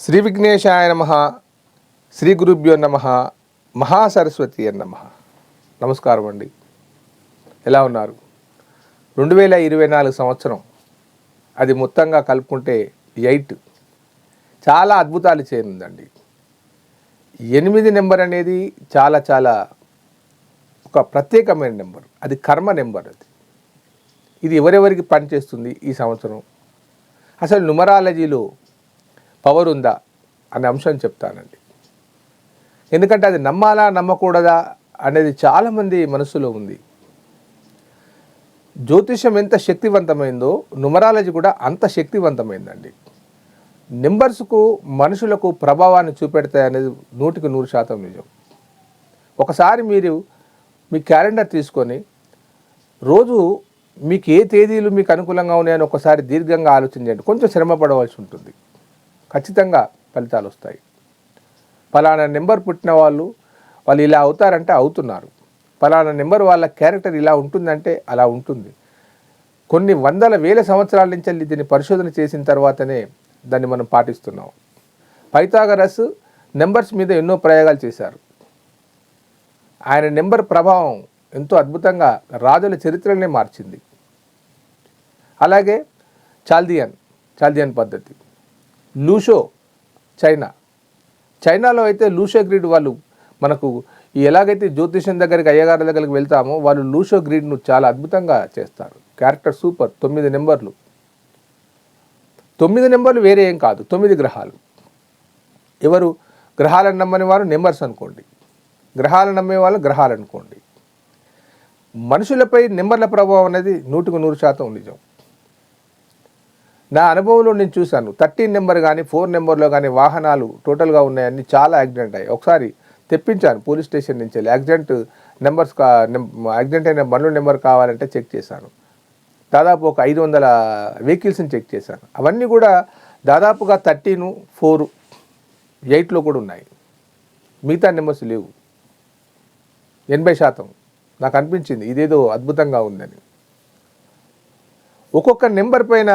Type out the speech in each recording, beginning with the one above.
శ్రీ విఘ్నేశాయ నమ శ్రీ గురుభ్యో నమ మహాసరస్వతి నమ. నమస్కారం అండి. ఎలా ఉన్నారు? రెండు వేల ఇరవై నాలుగు సంవత్సరం. అది మొత్తంగా కలుపుకుంటే ఎయిట్. చాలా అద్భుతాలు చేయనుందండి. ఎనిమిది నెంబర్ అనేది చాలా చాలా ఒక ప్రత్యేకమైన నెంబర్. అది కర్మ నెంబర్ అది. ఇది ఎవరెవరికి పనిచేస్తుంది ఈ సంవత్సరం? అసలు న్యూమరాలజీలో పవర్ ఉందా అనే అంశం చెప్తానండి. ఎందుకంటే అది నమ్మాలా నమ్మకూడదా అనేది చాలామంది మనసులో ఉంది. జ్యోతిషం ఎంత శక్తివంతమైందో నుమరాలజీ కూడా అంత శక్తివంతమైందండి. నెంబర్స్కు మనుషులకు ప్రభావాన్ని చూపెడతాయి అనేది నూటికి నూరు శాతం నిజం. ఒకసారి మీరు మీ క్యాలెండర్ తీసుకొని రోజు మీకు ఏ తేదీలు మీకు అనుకూలంగా ఉన్నాయని ఒకసారి దీర్ఘంగా ఆలోచించండి కొంచెం శ్రమ పడవలసి ఉంటుంది. ఖచ్చితంగా ఫలితాలు వస్తాయి. ఫలానా నెంబర్ పుట్టిన వాళ్ళు వాళ్ళు ఇలా అవుతారంటే అవుతున్నారు. ఫలానా నెంబర్ వాళ్ళ క్యారెక్టర్ ఇలా ఉంటుందంటే అలా ఉంటుంది. కొన్ని వందల వేల సంవత్సరాల నుంచి దీన్ని పరిశోధన చేసిన తర్వాతనే దాన్ని మనం పాటిస్తున్నాం. పైతాగరస్ నెంబర్స్ మీద ఎన్నో ప్రయోగాలు చేశారు. ఆయన నెంబర్ ప్రభావం ఎంతో అద్భుతంగా రాజుల చరిత్రనే మార్చింది. అలాగే చాల్దియన్ చాల్దియన్ పద్ధతి. Lo Shu China. చైనాలో అయితే లూషో గ్రీడ్ వాళ్ళు మనకు ఎలాగైతే జ్యోతిష్యం దగ్గరికి అయ్యగారి దగ్గరికి వెళ్తామో వాళ్ళు లూషో గ్రీడ్ను చాలా అద్భుతంగా చేస్తారు. క్యారెక్టర్ సూపర్ తొమ్మిది నెంబర్లు. తొమ్మిది నెంబర్లు వేరే ఏం కాదు తొమ్మిది గ్రహాలు. ఎవరు గ్రహాలను నమ్మని వారు? నెంబర్స్ అనుకోండి. గ్రహాలను నమ్మే వాళ్ళు గ్రహాలు అనుకోండి. మనుషులపై నెంబర్ల ప్రభావం అనేది నూటికి నూరు శాతం నిజం. నా అనుభవంలో నేను చూశాను. థర్టీన్ నెంబర్ కానీ ఫోర్ నెంబర్లో కానీ వాహనాలు టోటల్గా ఉన్నాయని చాలా యాక్సిడెంట్ అయ్యాయి. ఒకసారి తెప్పించాను పోలీస్ స్టేషన్ నుంచి. వెళ్ళి యాక్సిడెంట్ నెంబర్స్ కా యాక్సిడెంట్ అయిన బండ్ల నెంబర్ కావాలంటే చెక్ చేశాను. దాదాపు ఒక ఐదు వందల వెహికల్స్ని చెక్ చేశాను. అవన్నీ కూడా దాదాపుగా థర్టీను ఫోరు ఎయిట్లో కూడా ఉన్నాయి. మిగతా నెంబర్స్ లేవు. ఎనభై శాతం. నాకు అనిపించింది ఇదేదో అద్భుతంగా ఉందని. ఒక్కొక్క నెంబర్ పైన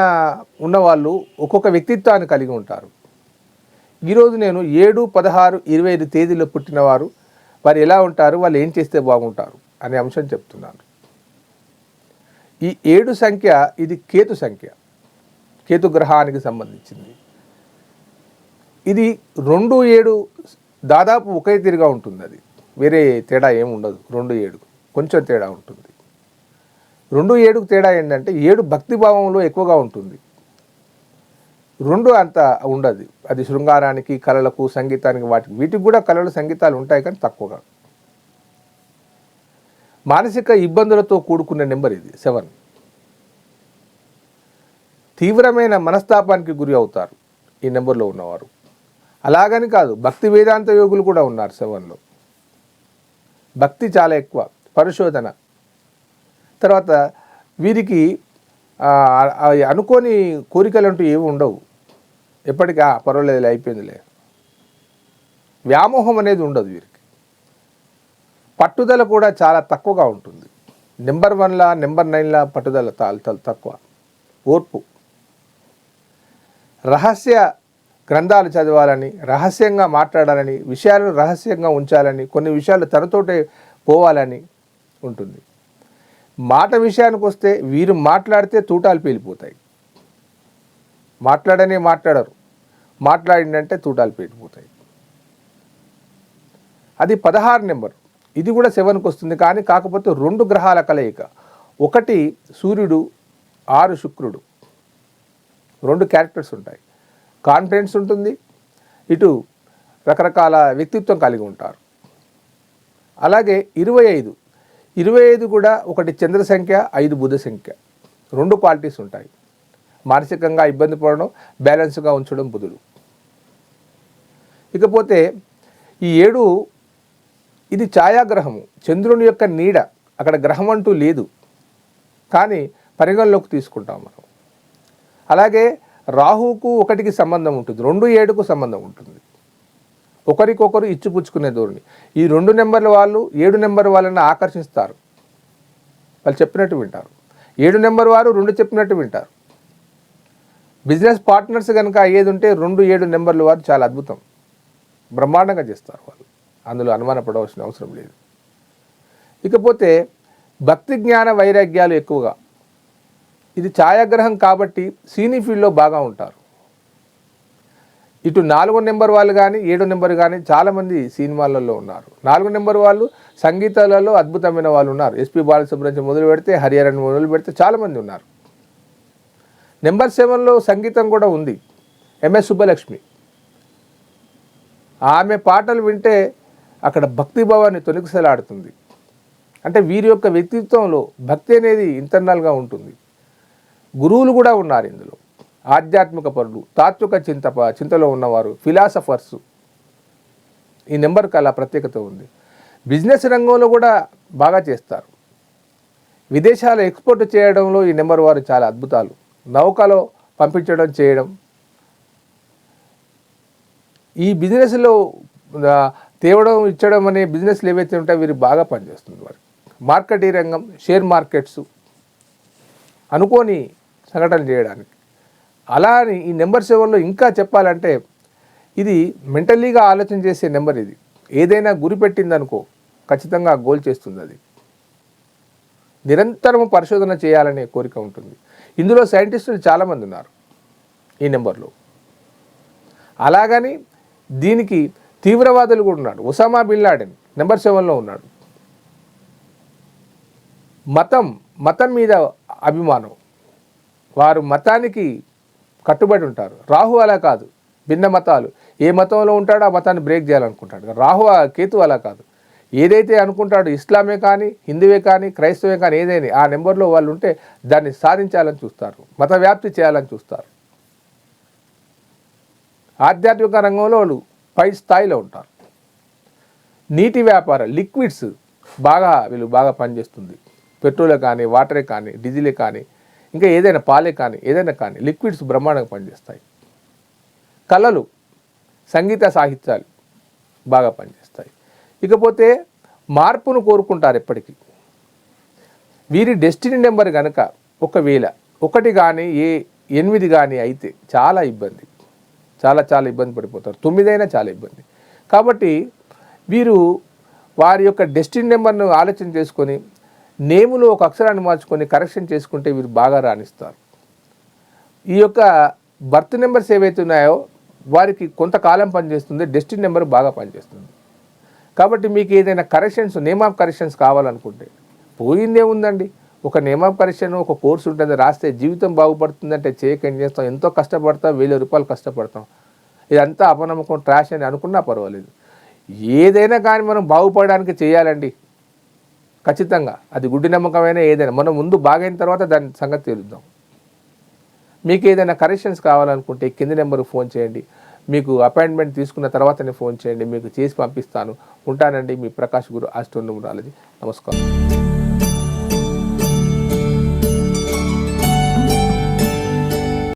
ఉన్నవాళ్ళు ఒక్కొక్క వ్యక్తిత్వాన్ని కలిగి ఉంటారు. ఈరోజు నేను ఏడు పదహారు ఇరవై ఐదు తేదీలో పుట్టినవారు. వారు ఎలా ఉంటారు? వాళ్ళు ఏం చేస్తే బాగుంటారు? అనే అంశం చెప్తున్నాను. ఈ ఏడు సంఖ్య ఇది కేతు సంఖ్య. కేతు గ్రహానికి సంబంధించింది. ఇది రెండు ఏడు దాదాపు ఒకే తీరుగా ఉంటుంది అది వేరే తేడా ఏమి ఉండదు. రెండు ఏడు. కొంచెం తేడా ఉంటుంది. రెండు ఏడుకు తేడా ఏంటంటే ఏడు భక్తి భావంలో ఎక్కువగా ఉంటుంది. రెండు అంత ఉండదు. అది శృంగారానికి కళలకు సంగీతానికి వాటికి. వీటికి కూడా కళలు సంగీతాలు ఉంటాయి కానీ తక్కువగా. మానసిక ఇబ్బందులతో కూడుకున్న నెంబర్ ఇది సెవెన్. తీవ్రమైన మనస్తాపానికి గురి అవుతారు ఈ నెంబర్లో ఉన్నవారు. అలాగని కాదు భక్తి వేదాంత యోగులు కూడా ఉన్నారు సెవెన్లో. భక్తి చాలా ఎక్కువ పరిశోధన. తర్వాత వీరికి అనుకోని కోరికలు అంటూ ఏమి ఉండవు. ఎప్పటికీ "ఆ, పర్వాలేదు అయిపోయిందిలే. వ్యామోహం అనేది ఉండదు వీరికి. పట్టుదల కూడా చాలా తక్కువగా ఉంటుంది. నెంబర్ వన్లా నెంబర్ నైన్లా పట్టుదల తా- తక్కువ. ఓర్పు. రహస్య గ్రంథాలు చదవాలని రహస్యంగా మాట్లాడాలని విషయాలను రహస్యంగా ఉంచాలని కొన్ని విషయాలు తనతోటే పోవాలని ఉంటుంది. మాట విషయానికి వస్తే వీరు మాట్లాడితే తూటాలు పేలిపోతాయి. మాట్లాడనే మాట్లాడరు. మాట్లాడిందంటే తూటాలు పేలిపోతాయి. అది పదహారు నెంబర్. ఇది కూడా సెవెన్కి వస్తుంది కానీ కాకపోతే రెండు గ్రహాల కలయిక. ఒకటి సూర్యుడు ఆరు శుక్రుడు. రెండు క్యారెక్టర్స్ ఉంటాయి. కాన్ఫిడెన్స్ ఉంటుంది. ఇటు రకరకాల వ్యక్తిత్వం కలిగి ఉంటారు. అలాగే ఇరవై ఐదు. ఇరవై ఐదు కూడా ఒకటి చంద్ర సంఖ్య ఐదు బుధ సంఖ్య. రెండు క్వాలిటీస్ ఉంటాయి. మానసికంగా ఇబ్బంది పడడం బ్యాలెన్స్గా ఉంచడం బుధుడు. ఇకపోతే ఈ ఏడు ఇది ఛాయాగ్రహము. చంద్రుని యొక్క నీడ అక్కడ గ్రహం అంటూ లేదు. కానీ పరిగణలోకి తీసుకుంటాం మనం. అలాగే రాహువుకు ఒకటికి సంబంధం ఉంటుంది. రెండు ఏడుకు సంబంధం ఉంటుంది. ఒకరికొకరు ఇచ్చిపుచ్చుకునే ధోరణి. ఈ రెండు నెంబర్ల వాళ్ళు ఏడు నెంబర్ వాళ్ళని ఆకర్షిస్తారు. వాళ్ళు చెప్పినట్టు వింటారు. ఏడు నెంబర్ వారు రెండు చెప్పినట్టు వింటారు. బిజినెస్ పార్ట్నర్స్ కనుక అయ్యేది ఉంటే రెండు ఏడు నెంబర్లు వారు చాలా అద్భుతం. బ్రహ్మాండంగా చేస్తారు వాళ్ళు. అందులో అనుమానపడవలసిన అవసరం లేదు. ఇకపోతే భక్తి జ్ఞాన వైరాగ్యాలు ఎక్కువగా. ఇది ఛాయాగ్రహం కాబట్టి సీనీ ఫీల్డ్లో బాగా ఉంటారు. ఇటు నాలుగో నెంబర్ వాళ్ళు కానీ ఏడో నెంబర్ కానీ చాలామంది సినిమాలలో ఉన్నారు. నాలుగో నెంబర్ వాళ్ళు సంగీతాలలో అద్భుతమైన వాళ్ళు ఉన్నారు. ఎస్పి బాలసుబ్రహ్మణ్యం మొదలు పెడితే హరిహరన్ మొదలు పెడితే చాలామంది ఉన్నారు. నెంబర్ సెవెన్లో సంగీతం కూడా ఉంది. ఎంఎస్ సుబ్బలక్ష్మి. ఆమె పాటలు వింటే అక్కడ భక్తిభావాన్ని తొలగిసలాడుతుంది. అంటే వీరి యొక్క వ్యక్తిత్వంలో భక్తి అనేది ఇంటర్నల్గా ఉంటుంది. గురువులు కూడా ఉన్నారు ఇందులో. ఆధ్యాత్మిక పరులు తాత్విక చింత చింతలో ఉన్నవారు ఫిలాసఫర్స్ ఈ నెంబర్కి అలా ప్రత్యేకత ఉంది. బిజినెస్ రంగంలో కూడా బాగా చేస్తారు. విదేశాల ఎక్స్పోర్ట్ చేయడంలో ఈ నెంబర్ వారు చాలా అద్భుతాలు. నౌకలో పంపించడం చేయడం. ఈ బిజినెస్లో తేవడం ఇచ్చడం అనే బిజినెస్లు ఏవైతే ఉంటాయో వీరు బాగా పనిచేస్తుంది వారు. మార్కెట్ ఈ రంగం షేర్ మార్కెట్స్ అనుకోని సంఘటనలు చేయడానికి. అలా అని ఈ నెంబర్ సెవెన్లో ఇంకా చెప్పాలంటే ఇది మెంటల్లీగా ఆలోచన చేసే నెంబర్ ఇది. ఏదైనా గురి పెట్టిందనుకో ఖచ్చితంగా గోల్ చేస్తుంది అది. నిరంతరం పరిశోధన చేయాలనే కోరిక ఉంటుంది. ఇందులో సైంటిస్టులు చాలామంది ఉన్నారు ఈ నెంబర్లో. అలాగని దీనికి తీవ్రవాదులు కూడా ఉన్నాడు ఒసామా బిన్ లాడెన్ నెంబర్ సెవెన్లో ఉన్నాడు? మతం మతం మీద అభిమానం. వారు మతానికి కట్టుబడి ఉంటారు. రాహు అలా కాదు. భిన్న మతాలు. ఏ మతంలో ఉంటాడో ఆ మతాన్ని బ్రేక్ చేయాలనుకుంటాడు. రాహు ఆ కేతు అలా కాదు. ఏదైతే అనుకుంటాడో ఇస్లామే కానీ హిందువే కానీ క్రైస్తవే కానీ ఏదైనా ఆ నెంబర్లో వాళ్ళు ఉంటే దాన్ని సాధించాలని చూస్తారు. మత వ్యాప్తి చేయాలని చూస్తారు. ఆధ్యాత్మిక రంగంలో వాళ్ళు పై స్థాయిలో ఉంటారు. నీటి వ్యాపారం లిక్విడ్స్ బాగా వీళ్ళు బాగా పనిచేస్తుంది. పెట్రోలే కానీ వాటరే కానీ డీజిలే కానీ ఇంకా ఏదైనా పాలే కానీ ఏదైనా కానీ లిక్విడ్స్ బ్రహ్మాండంగా పనిచేస్తాయి. కళలు సంగీత సాహిత్యాలు బాగా పనిచేస్తాయి. ఇకపోతే మార్పును కోరుకుంటారు ఎప్పటికీ. వీరి డెస్టినీ నెంబర్ కనుక ఒకవేళ ఒకటి కానీ ఏ ఎనిమిది కానీ అయితే చాలా ఇబ్బంది. చాలా చాలా ఇబ్బంది పడిపోతారు. తొమ్మిదైనా చాలా ఇబ్బంది. కాబట్టి వీరు వారి యొక్క డెస్టినీ నెంబర్ను ఆలోచన చేసుకొని నేములో ఒక అక్షరాన్ని మార్చుకొని కరెక్షన్ చేసుకుంటే వీరు బాగా రాణిస్తారు. ఈ యొక్క బర్త్ నెంబర్స్ ఏవైతే ఉన్నాయో వారికి కొంతకాలం పనిచేస్తుంది డెస్టిన్ నెంబర్ బాగా పనిచేస్తుంది. కాబట్టి మీకు ఏదైనా కరెక్షన్స్ నేమ్ ఆఫ్ కరెక్షన్స్ కావాలనుకుంటే పోయిందే ఉందండి. ఒక నేమ్ ఆఫ్ కరెక్షన్ ఒక కోర్సు ఉంటుంది రాస్తే జీవితం బాగుపడుతుందంటే చేయకండి చేస్తాం. ఎంతో కష్టపడతాం వేల రూపాయలు కష్టపడతాం. ఇదంతా అపనమ్మకం ట్రాష్ అని అనుకున్నా పర్వాలేదు. ఏదైనా కానీ మనం బాగుపడడానికి చేయాలండి. ఖచ్చితంగా. అది గుడ్డి నమ్మకమైనా ఏదైనా. మనం ముందు బాగైన తర్వాత దాని సంగతి తెలుద్దాం. మీకు ఏదైనా కరెక్షన్స్ కావాలనుకుంటే కింది నెంబర్కి ఫోన్ చేయండి. మీకు అపాయింట్మెంట్ తీసుకున్న తర్వాతనే ఫోన్ చేయండి. మీకు చేసి పంపిస్తాను. ఉంటానండి మీ ప్రకాష్ గురు ఆస్ట్రోనమరాలజీ నమస్కారం.